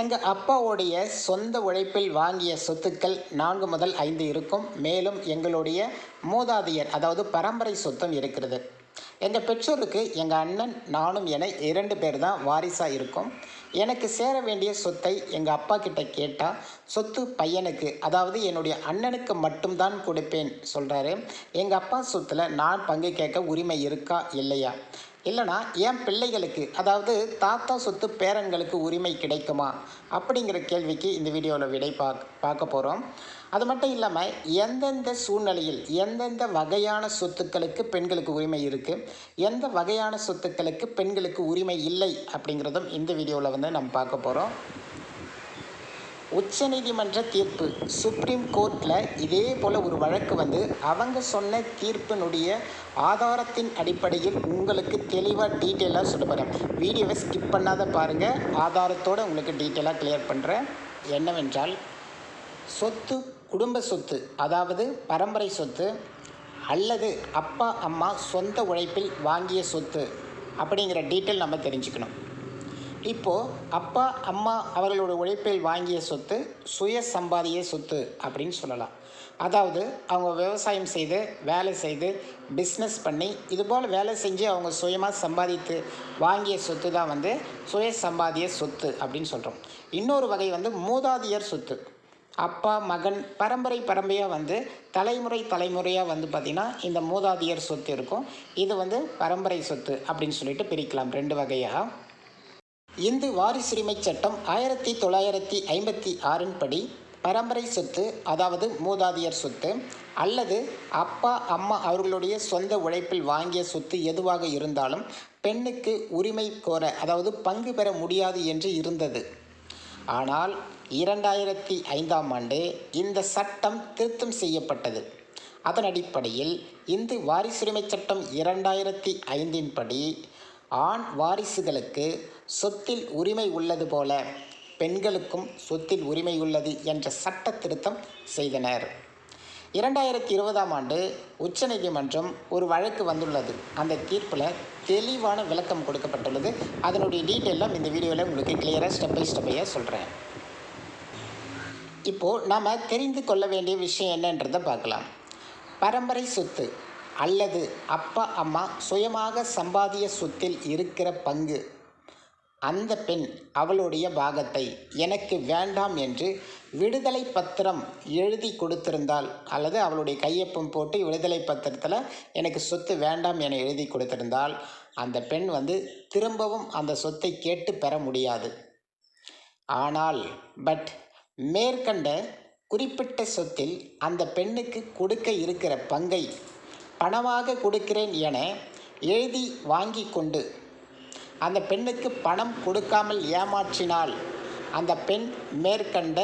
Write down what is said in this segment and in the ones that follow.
எங்கள் அப்பாவுடைய சொந்த உழைப்பில் வாங்கிய சொத்துக்கள் நான்கு முதல் ஐந்து இருக்கும். மேலும் எங்களுடைய மூதாதையர் அதாவது பரம்பரை சொத்தும் இருக்கிறது. எங்கள் பெற்றோருக்கு எங்கள் அண்ணன் நானும் என இரண்டு பேர் தான் வாரிசாக இருக்கும். எனக்கு சேர வேண்டிய சொத்தை எங்கள் அப்பா கிட்ட கேட்டால் சொத்து பையனுக்கு அதாவது என்னுடைய அண்ணனுக்கு மட்டும்தான் கொடுப்பேன் சொல்கிறாரு எங்கள் அப்பா சொத்தில் நான் பங்கு கேட்க உரிமை இருக்கா இல்லையா? இல்லைனா என் பிள்ளைகளுக்கு அதாவது தாத்தா சொத்து பேரன்களுக்கு உரிமை கிடைக்குமா? அப்படிங்கிற கேள்விக்கு இந்த வீடியோவில் விடை பார்க்க பார்க்க போகிறோம் அது மட்டும் இல்லாமல் எந்தெந்த சூழ்நிலையில் எந்தெந்த வகையான சொத்துக்களுக்கு பெண்களுக்கு உரிமை இருக்குது எந்த வகையான சொத்துக்களுக்கு பெண்களுக்கு உரிமை இல்லை? அப்படிங்கிறதும் இந்த வீடியோவில் வந்து நம்ம பார்க்க போகிறோம் உச்சநீதிமன்ற தீர்ப்பு. சுப்ரீம் கோர்ட்டில் இதே போல் ஒரு வழக்கு வந்து அவங்க சொன்ன தீர்ப்பினுடைய ஆதாரத்தின் அடிப்படையில் உங்களுக்கு தெளிவாக டீட்டெயிலாக சொல்லப்படுறேன் வீடியோவை ஸ்கிப் பண்ணாத பாருங்கள் ஆதாரத்தோடு உங்களுக்கு டீட்டெயிலாக கிளியர் பண்ணுறேன் என்னவென்றால் சொத்து குடும்ப சொத்து அதாவது பரம்பரை சொத்து அல்லது அப்பா அம்மா சொந்த உழைப்பில் வாங்கிய சொத்து அப்படிங்கிற டீட்டெயில் நம்ம தெரிஞ்சுக்கணும். இப்போது அப்பா அம்மா அவர்களோட உழைப்பில் வாங்கிய சொத்து சுய சம்பாதிய சொத்து அப்படின்னு சொல்லலாம். அதாவது அவங்க விவசாயம் செய்து வேலை செய்து பிஸ்னஸ் பண்ணி இதுபோல் வேலை செஞ்சு அவங்க சுயமாக சம்பாதித்து வாங்கிய சொத்து தான் வந்து சுய சம்பாதிய சொத்து அப்படின்னு சொல்கிறோம் இன்னொரு வகை வந்து மூதாதியர் சொத்து. அப்பா மகன் பரம்பரை பரம்பரையாக வந்து தலைமுறை தலைமுறையாக வந்து பார்த்திங்கன்னா இந்த மூதாதியர் சொத்து இருக்கும். இது வந்து பரம்பரை சொத்து அப்படின்னு சொல்லிட்டு பிரிக்கலாம். ரெண்டு வகையாக இந்து வாரிசுரிமை சட்டம் ஆயிரத்தி தொள்ளாயிரத்தி ஐம்பத்தி ஆறின் படி பரம்பரை சொத்து அதாவது மூதாதையர் சொத்து அல்லது அப்பா அம்மா அவர்களுடைய சொந்த உழைப்பில் வாங்கிய சொத்து எதுவாக இருந்தாலும் பெண்ணுக்கு உரிமை கோர அதாவது பங்கு பெற முடியாது என்று இருந்தது. ஆனால் இரண்டாயிரத்தி ஐந்தாம் ஆண்டு இந்த சட்டம் திருத்தம் செய்யப்பட்டது. அதன் அடிப்படையில் இந்து வாரிசுரிமை சட்டம் இரண்டாயிரத்தி ஐந்தின் படி ஆண் வாரிசுகளுக்கு சொத்தில் உரிமை உள்ளது போல பெண்களுக்கும் சொத்தில் உரிமை உள்ளது என்ற சட்ட திருத்தம் செய்தனர். இரண்டாயிரத்தி இருபதாம் ஆண்டு உச்சநீதிமன்றம் ஒரு வழக்கு வந்துள்ளது. அந்த தீர்ப்பில் தெளிவான விளக்கம் கொடுக்கப்பட்டுள்ளது. அதனுடைய டீட்டெயிலாம் இந்த வீடியோவில் உங்களுக்கு கிளியராக ஸ்டெப் பை ஸ்டெப்பையாக சொல்கிறேன் இப்போது நாம் தெரிந்து கொள்ள வேண்டிய விஷயம் என்னன்றதை பார்க்கலாம். பரம்பரை சொத்து அல்லது அப்பா அம்மா சுயமாக சம்பாதிய சொத்தில் இருக்கிற பங்கு. அந்த பெண் அவளுடைய பாகத்தை எனக்கு வேண்டாம் என்று விடுதலை பத்திரம் எழுதி கொடுத்திருந்தால் அல்லது அவளுடைய கையொப்பம் போட்டு விடுதலை பத்திரத்தில் எனக்கு சொத்து வேண்டாம் என எழுதி கொடுத்திருந்தால் அந்த பெண் வந்து திரும்பவும் அந்த சொத்தை கேட்டு பெற முடியாது. ஆனால் பட் மேற்கண்ட குறிப்பிட்ட சொத்தில் அந்த பெண்ணுக்கு கொடுக்க இருக்கிற பங்கை பணமாக கொடுக்கிறேன் என எழுதி வாங்கி கொண்டு அந்த பெண்ணுக்கு பணம் கொடுக்காமல் ஏமாற்றினால் அந்த பெண் மேற்கண்ட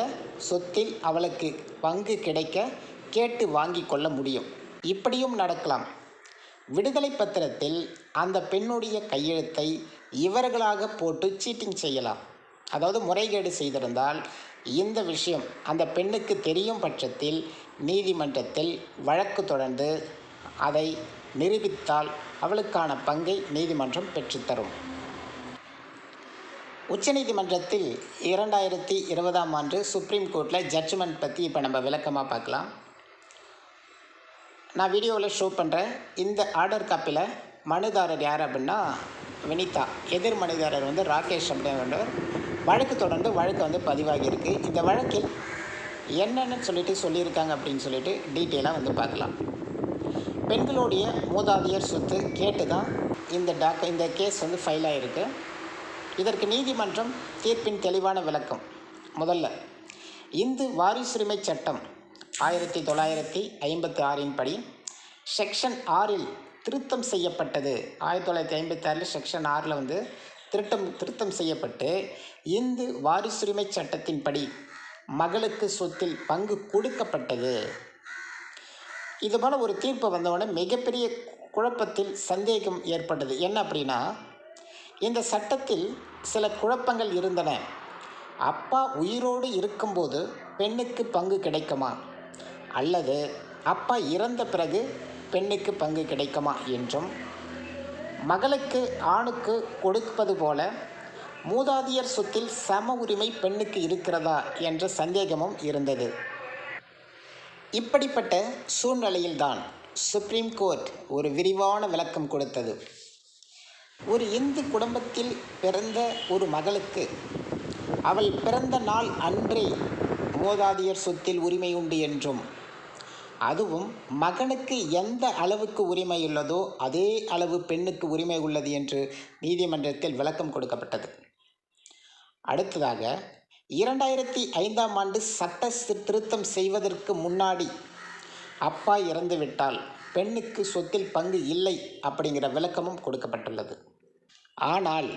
சொத்தில் அவளுக்கு பங்கு கிடைக்க கேட்டு வாங்கி கொள்ள முடியும். இப்படியும் நடக்கலாம். விடுதலை பத்திரத்தில் அந்த பெண்ணுடைய கையெழுத்தை இவர்களாக போட்டு சீட்டிங் செய்யலாம். அதாவது முறைகேடு செய்திருந்தால் இந்த விஷயம் அந்த பெண்ணுக்கு தெரியும் பட்சத்தில் நீதிமன்றத்தில் வழக்கு தொடர்ந்து அதை நிரூபித்தால் அவளுக்கான பங்கை நீதிமன்றம் பெற்றுத்தரும். உச்சநீதிமன்றத்தில் இரண்டாயிரத்தி இருபதாம் ஆண்டு சுப்ரீம் கோர்ட்டில் ஜட்ஜ்மெண்ட் பற்றி இப்போ நம்ம விளக்கமாக பார்க்கலாம். நான் வீடியோவில் ஷோ பண்ணுறேன் இந்த ஆர்டர் காப்பில் மனுதாரர் யார் அப்படின்னா வினிதா. எதிர் மனுதாரர் வந்து ராகேஷ் அப்படின்றவர். வழக்கு தொடர்ந்து வழக்கு வந்து பதிவாகியிருக்கு இந்த வழக்கில் என்னென்னு சொல்லிட்டு சொல்லியிருக்காங்க அப்படின்னு சொல்லிட்டு டீட்டெயிலாக வந்து பார்க்கலாம். பெண்களுடைய மூதாதையர் சொத்து கேட்டு தான் இந்த டாக்க இந்த கேஸ் வந்து ஃபைல் ஆகிருக்கு இதற்கு நீதிமன்றம் தீர்ப்பின் தெளிவான விளக்கம். முதல்ல இந்து வாரிசுரிமை சட்டம் ஆயிரத்தி தொள்ளாயிரத்தி ஐம்பத்தி ஆறின் படி செக்ஷன் ஆறில் திருத்தம் செய்யப்பட்டது. ஆயிரத்தி தொள்ளாயிரத்தி ஐம்பத்தி ஆறில் செக்ஷன் ஆறில் வந்து திருட்டம் திருத்தம் செய்யப்பட்டு இந்து வாரிசுரிமை சட்டத்தின்படி மகளுக்கு சொத்தில் பங்கு கொடுக்கப்பட்டது. இது போல் ஒரு தீர்ப்பு வந்தவுடனே மிகப்பெரிய குழப்பத்தில் சந்தேகம் ஏற்பட்டது. என்ன அப்படின்னா இந்த சட்டத்தில் சில குழப்பங்கள் இருந்தன. அப்பா உயிரோடு இருக்கும்போது பெண்ணுக்கு பங்கு கிடைக்குமா? அல்லது அப்பா இறந்த பிறகு பெண்ணுக்கு பங்கு கிடைக்குமா என்றும் மகளுக்கு ஆணுக்கு கொடுப்பது போல மூதாதியர் சொத்தில் சம உரிமை பெண்ணுக்கு இருக்கிறதா என்ற சந்தேகமும் இருந்தது. இப்படிப்பட்ட சூழ்நிலையில்தான் சுப்ரீம் கோர்ட் ஒரு விரிவான விளக்கம் கொடுத்தது. ஒரு இந்து குடும்பத்தில் பிறந்த ஒரு மகளுக்கு அவள் பிறந்த நாள் அன்றே மூதாதையர் சொத்தில் உரிமை உண்டு என்றும் அதுவும் மகனுக்கு எந்த அளவுக்கு உரிமை உள்ளதோ அதே அளவு பெண்ணுக்கு உரிமை உள்ளது என்று நீதிமன்றத்தில் விளக்கம் கொடுக்கப்பட்டது. அடுத்ததாக இரண்டாயிரத்தி ஐந்தாம் ஆண்டு சட்ட திருத்தம் செய்வதற்கு முன்னாடி அப்பா இறந்துவிட்டால் பெண்ணுக்கு சொத்தில் பங்கு இல்லை அப்படிங்கிற விளக்கமும் கொடுக்கப்பட்டுள்ளது. ஆனால்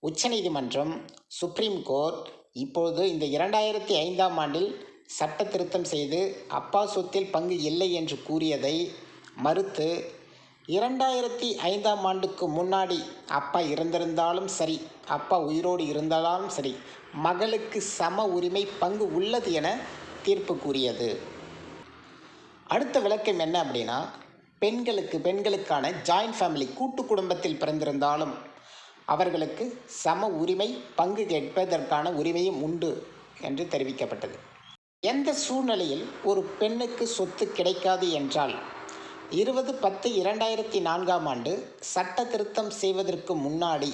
உச்சநீதிமன்றம் சுப்ரீம் கோர்ட் இப்பொழுது இந்த இரண்டாயிரத்தி ஐந்தாம் ஆண்டில் சட்ட திருத்தம் செய்து அப்பா சொத்தில் பங்கு இல்லை என்று கூறியதை மறுத்து இரண்டாயிரத்தி ஐந்தாம் ஆண்டுக்கு முன்னாடி அப்பா இறந்திருந்தாலும் சரி அப்பா உயிரோடு இருந்தாலும் சரி மகளுக்கு சம உரிமை பங்கு உள்ளது என தீர்ப்பு கூறியது. அடுத்த விளக்கம் என்ன அப்படின்னா பெண்களுக்கு பெண்களுக்கான ஜாயின்ட் ஃபேமிலி கூட்டு குடும்பத்தில் பிறந்திருந்தாலும் அவர்களுக்கு சம உரிமை பங்கு கேட்பதற்கான உரிமையும் உண்டு என்று தெரிவிக்கப்பட்டது. எந்த சூழ்நிலையில் ஒரு பெண்ணுக்கு சொத்து கிடைக்காது என்றால் இருபது பத்து இரண்டாயிரத்தி நான்காம் ஆண்டு சட்ட திருத்தம் செய்வதற்கு முன்னாடி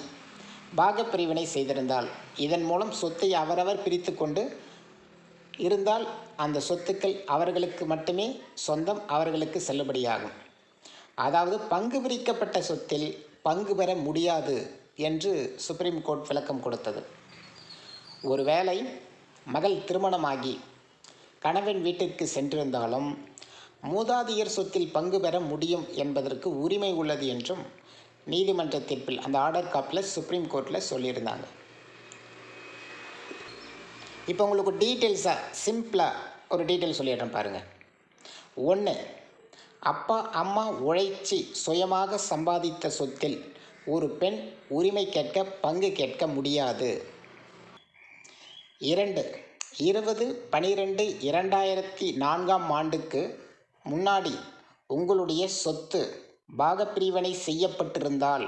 பாகப்பிரிவினை செய்திருந்தால் இதன் மூலம் சொத்தை அவரவர் பிரித்து கொண்டு இருந்தால் அந்த சொத்துக்கள் அவர்களுக்கு மட்டுமே சொந்தம் அவர்களுக்கு செல்லுபடியாகும். அதாவது பங்கு பிரிக்கப்பட்ட சொத்தில் பங்கு பெற முடியாது என்று சுப்ரீம் கோர்ட் விளக்கம் கொடுத்தது. ஒருவேளை மகள் திருமணமாகி கணவன் வீட்டிற்கு சென்றிருந்தாலும் மூதாதையர் சொத்தில் பங்கு பெற முடியும் என்பதற்கு உரிமை உள்ளது என்றும் நீதிமன்ற தீர்ப்பில் அந்த ஆர்டர் காப்பில் சுப்ரீம் கோர்ட்டில் சொல்லியிருந்தாங்க. இப்போ உங்களுக்கு டீட்டெயில்ஸாக சிம்பிளாக ஒரு டீட்டெயில் சொல்லிடுறேன் பாருங்கள் ஒன்று அப்பா அம்மா உழைச்சி சுயமாக சம்பாதித்த சொத்தில் ஒரு பெண் உரிமை கேட்க பங்கு கேட்க முடியாது. இரண்டு இருபது பனிரெண்டு இரண்டாயிரத்தி நான்காம் ஆண்டுக்கு முன்னாடி உங்களுடைய சொத்து பாகப்பிரிவினை செய்யப்பட்டிருந்தால்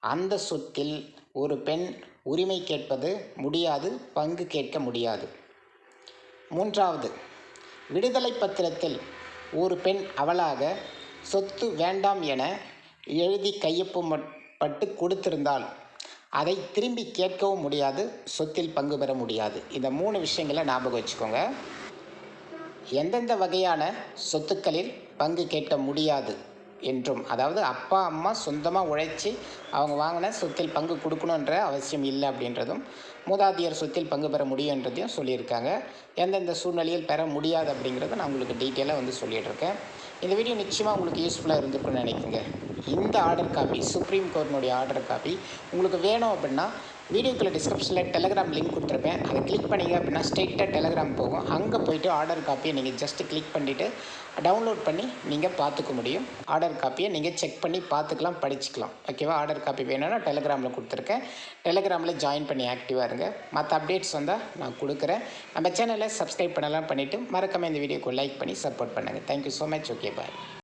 அந்த சொத்தில் ஒரு பெண் உரிமை கேட்பது முடியாது பங்கு கேட்க முடியாது. மூன்றாவது விடுதலை பத்திரத்தில் ஒரு பெண் அவளாக சொத்து வேண்டாம் என எழுதி கையொப்பப்பட்டு கொடுத்திருந்தால் அதை திரும்பி கேட்கவும் முடியாது சொத்தில் பங்கு பெற முடியாது. இந்த மூணு விஷயங்களை ஞாபகம் வச்சுக்கோங்க. எந்தெந்த வகையான சொத்துக்களில் பங்கு கேட்க முடியாது என்றும் அதாவது அப்பா அம்மா சொந்தமாக உழைச்சி அவங்க வாங்கின சொத்தில் பங்கு கொடுக்கணுன்ற அவசியம் இல்லை அப்படின்றதும் மூதாதையர் சொத்தில் பங்கு பெற முடியுன்றதையும் சொல்லியிருக்காங்க. எந்தெந்த சூழ்நிலையில் பெற முடியாது அப்படிங்கிறத நான் உங்களுக்கு டீட்டெயிலாக வந்து சொல்லிகிட்ருக்கேன் இந்த வீடியோ நிச்சயமாக உங்களுக்கு யூஸ்ஃபுல்லாக இருந்திருக்குன்னு நினைக்குங்க. இந்த ஆர்டர் காப்பி சுப்ரீம் கோர்ட்டினுடைய ஆர்டர் காப்பி உங்களுக்கு வேணும் அப்படின்னா வீடியோக்குள்ள டிஸ்கிரிப்ஷனில் டெலகிராம் லிங்க் கொடுத்துருப்பேன். அதை கிளிக் பண்ணிங்க அப்படின்னா ஸ்ட்ரெயிட்டாக டெலகிராம் போகும். அங்கே போயிட்டு ஆர்டர் காப்பியை நீங்கள் ஜஸ்ட்டு கிளிக் பண்ணிவிட்டு டவுன்லோட் பண்ணி நீங்கள் பார்த்துக்க முடியும். ஆர்டர் காப்பியை நீங்கள் செக் பண்ணி பார்த்துக்கலாம் படிச்சுக்கலாம். ஓகேவா ஆர்டர் காப்பி வேணும்னா டெலகிராமில் கொடுத்துருக்கேன். டெலகிராமில் ஜாயின் பண்ணி ஆக்டிவாக இருங்க. மற்ற அப்டேட்ஸ் வந்தால் நான் கொடுக்குறேன். நம்ம சேனலை சப்ஸ்கிரைப் பண்ணலாம் பண்ணிவிட்டு மறக்காமல் இந்த வீடியோக்கு லைக் பண்ணி சப்போர்ட் பண்ணுங்கள் thank you so much okay bye